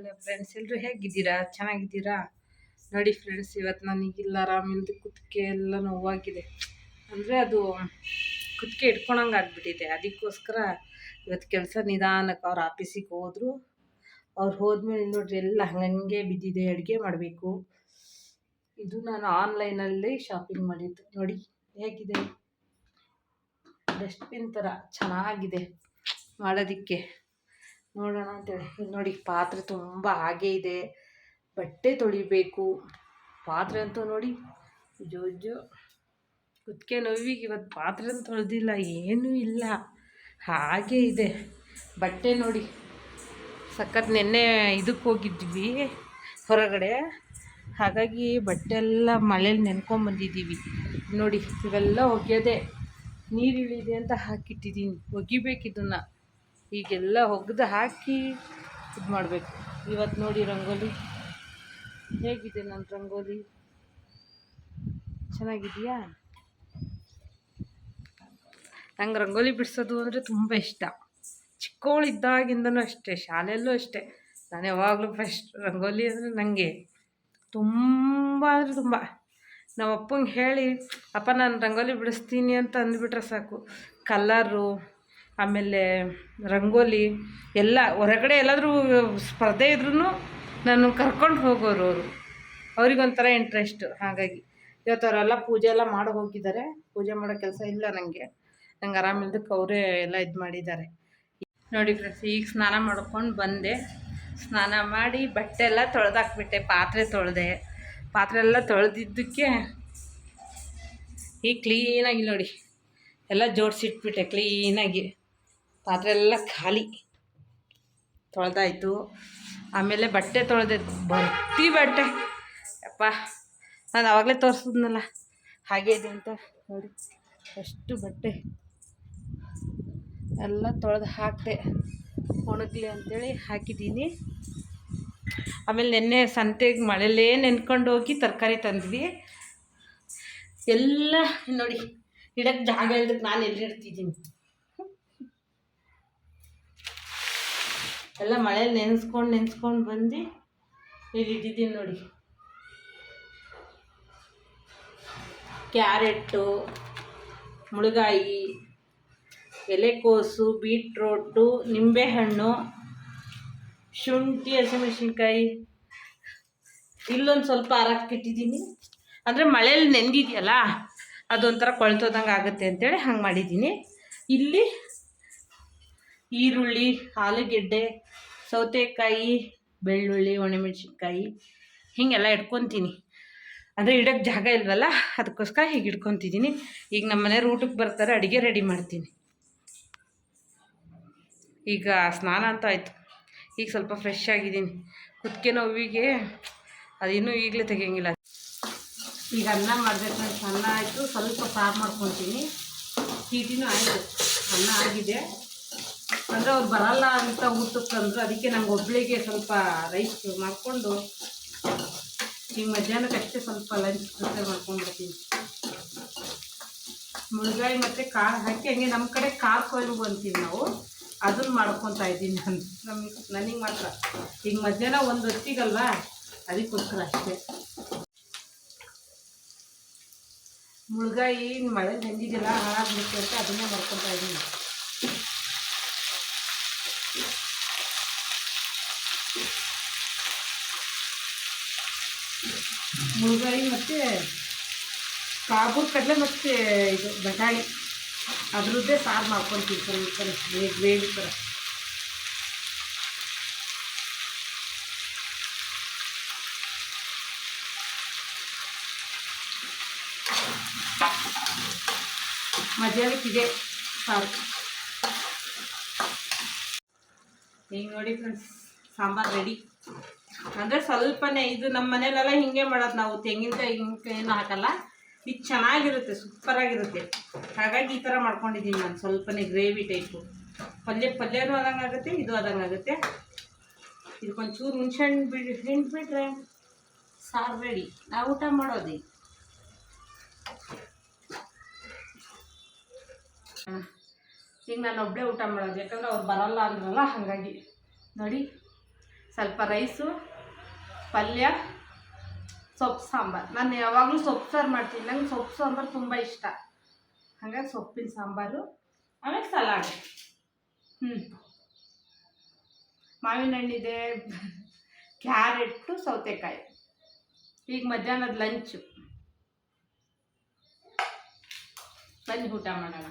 Hello friends ಎಲ್ಲರೂ ಹೇಗಿದ್ದೀರಾ? ಚೆನ್ನಾಗಿದ್ದೀರಾ? ನೋಡಿ ಫ್ರೆಂಡ್ಸ್ ಇವತ್ತು ನನಗಿಲ್ಲ, ಆರಾಮಿಲ್ದು ಕುತ್ತಿಗೆ ಎಲ್ಲ ನೋವಾಗಿದೆ. ಅಂದರೆ ಅದು ಕುತ್ತಿಗೆ ಇಟ್ಕೊಳಂಗೆ ಆಗ್ಬಿಟ್ಟಿದೆ. ಅದಕ್ಕೋಸ್ಕರ ಇವತ್ತು ಕೆಲಸ ನಿಧಾನಕ್ಕೆ ಅವ್ರ ಆಫೀಸಿಗೆ ಹೋದರು. ಅವ್ರು ಹೋದ್ಮೇಲೆ ನೋಡ್ರಿ ಎಲ್ಲ ಹಂಗಂಗೆ ಬಿದ್ದಿದೆ, ಅಡುಗೆ ಮಾಡಬೇಕು. ಇದು ನಾನು ಆನ್ಲೈನಲ್ಲಿ ಶಾಪಿಂಗ್ ಮಾಡಿದ್ದು. ನೋಡಿ, ಹೇಗಿದೆ? ಡಸ್ಟ್ಬಿನ್ ಥರ ಚೆನ್ನಾಗಿದೆ ಮಾಡೋದಕ್ಕೆ. ನೋಡೋಣ ಅಂತೇಳಿ. ನೋಡಿ, ಪಾತ್ರೆ ತುಂಬ ಹಾಗೆ ಇದೆ. ಬಟ್ಟೆ ತೊಳಿಬೇಕು. ಪಾತ್ರೆ ಅಂತೂ ನೋಡಿ ಜೋಜು ಕುತ್ತಿಗೆ ನೋವಿಗೆ ಇವತ್ತು ಪಾತ್ರೆ ತೊಳೆದಿಲ್ಲ, ಏನೂ ಇಲ್ಲ. ಹಾಗೆ ಇದೆ. ಬಟ್ಟೆ ನೋಡಿ. ಸಖತ್ ನೆನ್ನೆ ಇದಕ್ಕೆ ಹೋಗಿದ್ವಿ ಹೊರಗಡೆ. ಹಾಗಾಗಿ ಬಟ್ಟೆ ಎಲ್ಲ ಮಳೇಲಿ ನೆನ್ಕೊಂಬಂದಿದ್ದೀವಿ ನೋಡಿ, ಇವೆಲ್ಲ ಒಗೆಯೋದೆ ನೀರು ಇಳಿದೆ ಅಂತ ಹಾಕಿಟ್ಟಿದ್ದೀನಿ. ಒಗಿಬೇಕು ಈಗೆಲ್ಲ ಒಗ್ದು ಹಾಕಿ ಇದು ಮಾಡಬೇಕು. ಇವತ್ತು ನೋಡಿ ರಂಗೋಲಿ. ಹೇಗಿದೆ ನನ್ನ ರಂಗೋಲಿ? ಚೆನ್ನಾಗಿದೆಯಾ? ನಂಗೆ ರಂಗೋಲಿ ಬಿಡಿಸೋದು ಅಂದರೆ ತುಂಬ ಇಷ್ಟ. ಚಿಕ್ಕವಳಿದ್ದಾಗಿಂದನೂ ಅಷ್ಟೇ, ಶಾಲೆಯಲ್ಲೂ ಅಷ್ಟೇ. ನಾನು ಯಾವಾಗಲೂ ಫಸ್ಟ್ ರಂಗೋಲಿ ಅಂದರೆ ನನಗೆ ತುಂಬ ಅಂದರೆ ತುಂಬ. ನಮ್ಮ ಅಪ್ಪಂಗೆ ಹೇಳಿ, ಅಪ್ಪ, ನಾನು ರಂಗೋಲಿ ಬಿಡಿಸ್ತೀನಿ ಅಂತ ಅಂದ್ಬಿಟ್ರೆ ಸಾಕು. ಕಲ್ಲರು ಆಮೇಲೆ ರಂಗೋಲಿ ಎಲ್ಲ ಹೊರಗಡೆ ಎಲ್ಲಾದರೂ ಸ್ಪರ್ಧೆ ಇದ್ರೂ ನಾನು ಕರ್ಕೊಂಡು ಹೋಗೋರು ಅವರು. ಅವ್ರಿಗೊಂಥರ ಇಂಟ್ರೆಸ್ಟು ಹಾಗಾಗಿ. ಇವತ್ತು ಅವರೆಲ್ಲ ಪೂಜೆ ಎಲ್ಲ ಮಾಡಿ ಹೋಗಿದ್ದಾರೆ. ಪೂಜೆ ಮಾಡೋ ಕೆಲಸ ಇಲ್ಲ ನನಗೆ ನಂಗೆ ಆರಾಮಿಲ್ದಕ್ಕೆ ಅವರೇ ಎಲ್ಲ ಇದು ಮಾಡಿದ್ದಾರೆ. ನೋಡಿ ಫ್ರೆಂಡ್ಸ್ ಈಗ ಸ್ನಾನ ಮಾಡ್ಕೊಂಡು ಬಂದೆ. ಸ್ನಾನ ಮಾಡಿ ಬಟ್ಟೆ ಎಲ್ಲ ತೊಳೆದಾಕ್ಬಿಟ್ಟೆ, ಪಾತ್ರೆ ತೊಳೆದೆ. ಪಾತ್ರೆ ಎಲ್ಲ ತೊಳೆದಿದ್ದಕ್ಕೆ ಈಗ ಕ್ಲೀನಾಗಿ ನೋಡಿ. ಎಲ್ಲ ಜೋಡಿಸಿಟ್ಬಿಟ್ಟೆ ಕ್ಲೀನಾಗಿ ಪಾತ್ರೆ ಎಲ್ಲ ಖಾಲಿ. ತೊಳೆದಾಯ್ತು. ಆಮೇಲೆ ಬಟ್ಟೆ ತೊಳೆದೆ, ಬರ್ತಿ ಬಟ್ಟೆ. ಅಪ್ಪ ನಾನು ಆವಾಗಲೇ ತೋರಿಸಿದ್ನಲ್ಲ, ಹಾಗೆ ಇದೆ ಅಂತ ನೋಡಿ. ಅಷ್ಟು ಬಟ್ಟೆ. ಎಲ್ಲ ತೊಳೆದು ಹಾಕಿದೆ, ಒಣಗಲಿ ಅಂಥೇಳಿ ಹಾಕಿದ್ದೀನಿ. ಆಮೇಲೆ ನಿನ್ನೆ ಸಂತೆಗೆ ಮಳೆಲೇ ನೆನ್ಕೊಂಡು ಹೋಗಿ ತರಕಾರಿ ತಂದ್ವಿ. ಎಲ್ಲ, ನೋಡಿ ಇಡಕ್ಕೆ ಜಾಗ ಇಲ್ದಕ್ಕೆ ನಾನು ಎಲ್ಲಿ ಎಲ್ಲ ಮಳೆಯಲ್ಲಿ ನೆನೆಸ್ಕೊಂಡು ನೆನೆಸ್ಕೊಂಡು ಬಂದು ಇಲ್ಲಿ ಇಟ್ಟಿದ್ದೀನಿ ನೋಡಿ. ಕ್ಯಾರೆಟ್ಟು, ಮುಳುಗಾಯಿ, ಎಲೆಕೋಸು, ಬೀಟ್ರೋಟು, ನಿಂಬೆಹಣ್ಣು, ಶುಂಠಿ, ಹಸಿಮೆಣ್ಸಿನ್ಕಾಯಿ. ಇಲ್ಲೊಂದು ಸ್ವಲ್ಪ ಹಾರಾಕಿಟ್ಟಿದ್ದೀನಿ ಅಂದರೆ ಮಳೆಯಲ್ಲಿ ನೆಂದಿದೆಯಲ್ಲ ಅದೊಂಥರ ಕೊಳ್ತೋದಂಗೆ ಆಗುತ್ತೆ ಅಂತೇಳಿ ಹಂಗೆ ಮಾಡಿದ್ದೀನಿ. ಇಲ್ಲಿ ಈರುಳ್ಳಿ, ಆಲೂಗೆಡ್ಡೆ, ಸೌತೆಕಾಯಿ, ಬೆಳ್ಳುಳ್ಳಿ, ಒಣಮೆಣ್ಸಿನ್ಕಾಯಿ ಹೀಗೆಲ್ಲ ಇಟ್ಕೊತೀನಿ. ಅಂದರೆ ಇಡೋಕ್ಕೆ ಜಾಗ ಇಲ್ವಲ್ಲ? ಅದಕ್ಕೋಸ್ಕರ ಹೀಗೆ ಇಟ್ಕೊತಿದ್ದೀನಿ. ಈಗ ನಮ್ಮ ಮನೆಯವ್ರು ಊಟಕ್ಕೆ ಬರ್ತಾರೆ, ಅಡುಗೆ ರೆಡಿ ಮಾಡ್ತೀನಿ. ಈಗ ಸ್ನಾನ ಅಂತ ಆಯಿತು. ಈಗ ಸ್ವಲ್ಪ ಫ್ರೆಶ್ ಆಗಿದ್ದೀನಿ. ಕುತ್ತಿಗೆ ನೋವಿಗೆ ಅದಿನ್ನೂ ಈಗಲೇ ತೆಗಿಯಂಗಿಲ್ಲ. ಈಗ ಅನ್ನ ಮಾಡಬೇಕು ಅನ್ನ ಆಯಿತು. ಸ್ವಲ್ಪ ಸಾರು ಮಾಡ್ಕೊತೀನಿ. ಹೀಟಿನೂ ಆಯಿತು. ಅನ್ನ ಆಗಿದೆ. ಅಂದರೆ ಅವ್ರು ಬರಲ್ಲ ಅಂತ ಊಟಕ್ಕೆ ಅಂದರು ಅದಕ್ಕೆ ನಂಗೆ ಒಬ್ಬಳಿಗೆ ಸ್ವಲ್ಪ ರೈಸ್ ಮಾಡಿಕೊಂಡು, ಈ ಮಧ್ಯಾಹ್ನಕ್ಕೆ ಅಷ್ಟೇ ಸ್ವಲ್ಪ ಲಂಚ್ ಪ್ರಿಪೇರ್ ಮಾಡ್ಕೊಂಡ್ಬಿಡ್ತೀನಿ ಮುಳುಗಾಯಿ ಮತ್ತು ಕಾಳು ಹಾಕಿ, ಹಂಗೆ ನಮ್ಮ ಕಡೆ ಕಾಳು ಕೊಯ್ಲು ಅಂತೀವಿ ನಾವು, ಅದನ್ನು ಮಾಡ್ಕೊತಾ ಇದ್ದೀನಿ ನಾನು. ನಮಗೆ ನನಗೆ ಮಾತ್ರ ಈಗ ಮಧ್ಯಾಹ್ನ ಒಂದು ಹೊತ್ತಿಗಲ್ವಾ? ಅದಕ್ಕೋಸ್ಕರ ಅಷ್ಟೇ. ಮುಳುಗಾಯಿ ಮಳೆ ನೆಂದಿದೆಲ್ಲ ಹಾಳಾಗ್ಬಿಡುತ್ತೆ ಅಂತ ಅದನ್ನೇ ಮಾಡ್ಕೊತಾ ಇದ್ದೀನಿ. ಮುಳುಗಾಯಿ ಮತ್ತು ಕಾಬೂರ್ ಕಡಲೆ ಮತ್ತು ಇದು ಬಟಾಣಿ. ಅದ್ರದ್ದೇ ಸಾರು ಮಾಡ್ಕೊತೀವಿ ಸ್ವಲ್ಪ ಗ್ರೇವಿ ಥರ ಮಧ್ಯಾಹ್ನಕ್ಕಿದೆ ಸಾರು. ಈಗ ನೋಡಿ ಫ್ರೆಂಡ್ಸ್ ಸಾಂಬಾರು ರೆಡಿ ಅಂದರೆ ಸ್ವಲ್ಪನೇ ಇದು ನಮ್ಮ ಮನೇಲೆಲ್ಲ ಹಿಂಗೆ ಮಾಡೋದು ನಾವು. ತೆಂಗಿನಕಾಯಿ ಹಿಂಗೆ ಹಾಕಲ್ಲ. ಇದು ಚೆನ್ನಾಗಿರುತ್ತೆ, ಸೂಪರಾಗಿರುತ್ತೆ. ಹಾಗಾಗಿ ಈ ಥರ ಮಾಡ್ಕೊಂಡಿದ್ದೀನಿ ನಾನು. ಸ್ವಲ್ಪನೇ ಗ್ರೇವಿ ಟೈಪು. ಪಲ್ಯ, ಪಲ್ಯನೂ ಆದಂಗೆ ಆಗುತ್ತೆ ಇದು ಆದಂಗೆ ಆಗುತ್ತೆ ಇದಕ್ಕೊಂಚೂರು ಹುಣ್ಸೆಹಣ್ಣು ಬಿಡಿ, ಹಿಂಡ್ಬಿಟ್ರೆ ಸಾರು ರೆಡಿ. ನಾವು ಊಟ ಮಾಡೋದು. ಈಗ ನಾನು ಒಬ್ಬಳೇ ಊಟ ಮಾಡೋದು. ಯಾಕಂದ್ರೆ ಅವ್ರು ಬರಲ್ಲ ಅಂದ್ರಲ್ಲ, ಹಾಗಾಗಿ. ನೋಡಿ, ಸ್ವಲ್ಪ ರೈಸು ಪಲ್ಯ, ಸೊಪ್ಪು ಸಾಂಬಾರು. ನಾನು ಯಾವಾಗಲೂ ಸೊಪ್ಪು ಸಾರು ಮಾಡ್ತೀನಿ. ನಂಗೆ ಸೊಪ್ಪು ಸಾಂಬಾರು ತುಂಬ ಇಷ್ಟ. ಹಾಗಾಗಿ ಸೊಪ್ಪಿನ ಸಾಂಬಾರು, ಆಮೇಲೆ ಸಲಾಡ್. ಹ್ಞೂ ಮಾವಿನ ಹಣ್ಣಿದೆ, ಕ್ಯಾರೆಟ್ಟು, ಸೌತೆಕಾಯಿ. ಈಗ ಮಧ್ಯಾಹ್ನದ ಲಂಚು. ಲಂಚ್ ಊಟ ಮಾಡೋಣ.